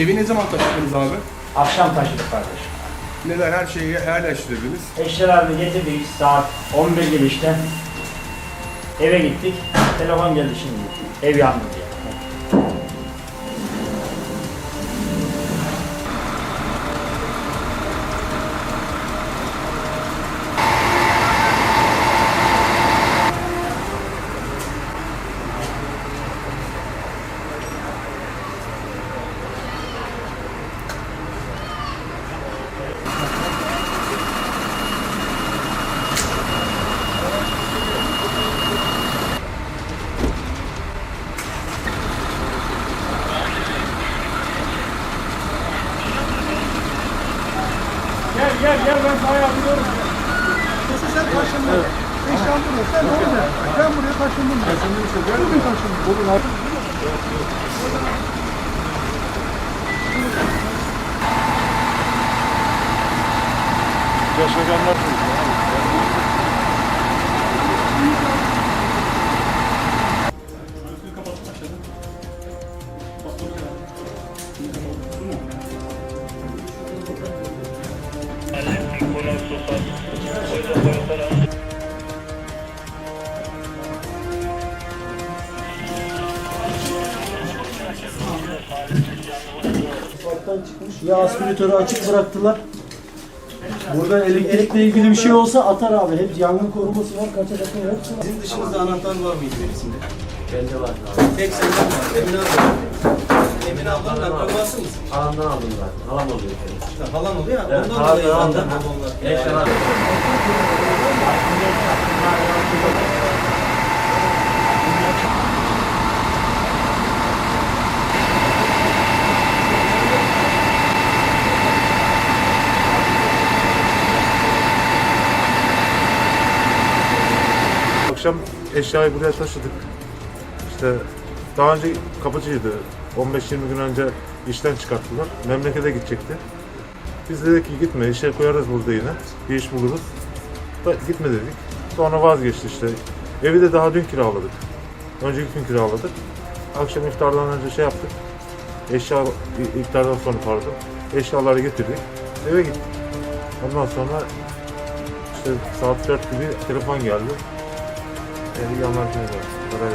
Evi ne zaman taşıdınız abi? Akşam taşıdık kardeşim. Neler her şeyi yerleştirdiniz? Eşyalarını getirdik saat 11 gibi işte. Eve gittik. Telefon geldi şimdi. Ev yandı diye. Gel gel gel ben sana yapıyorum. Sen taşındın. Eşyan burada. Sen orada. Ben buraya taşındım. Taşındım işte. Bugün taşındım. Bugün Yaşayanlar Mutfaktan çıkmış. Ya aspiratörü açık bıraktılar. Burada elektrikle ilgili bir şey olsa atar abi. Hep yangın koruması var. Kaça takım yok. Sizin dışınızda anahtar var mıydı birisinde? Bende var. Tek senden var. Emine abla. Emine ablanın akrabası mısın? Halamdan aldım zaten. Halam oluyor kendisi. Ha, Halan oluyor ya. Evet, Ondan halam dolayı aldım. zaten babamlar. Eşyalar. Akşam eşyayı buraya taşıdık. İşte daha önce kapıcıydı. 15-20 gün önce işten çıkarttılar. Memlekete gidecekti. Biz dedik ki gitme işe koyarız burada yine. Bir iş buluruz. Da, gitme dedik. Sonra vazgeçti işte. Evi de daha dün kiraladık. Önceki gün kiraladık. Akşam iftardan önce şey yaptık. Eşya iftardan sonra pardon. Eşyaları getirdik. Eve gittik. Ondan sonra işte saat 4 gibi telefon geldi. Evi yanarken de para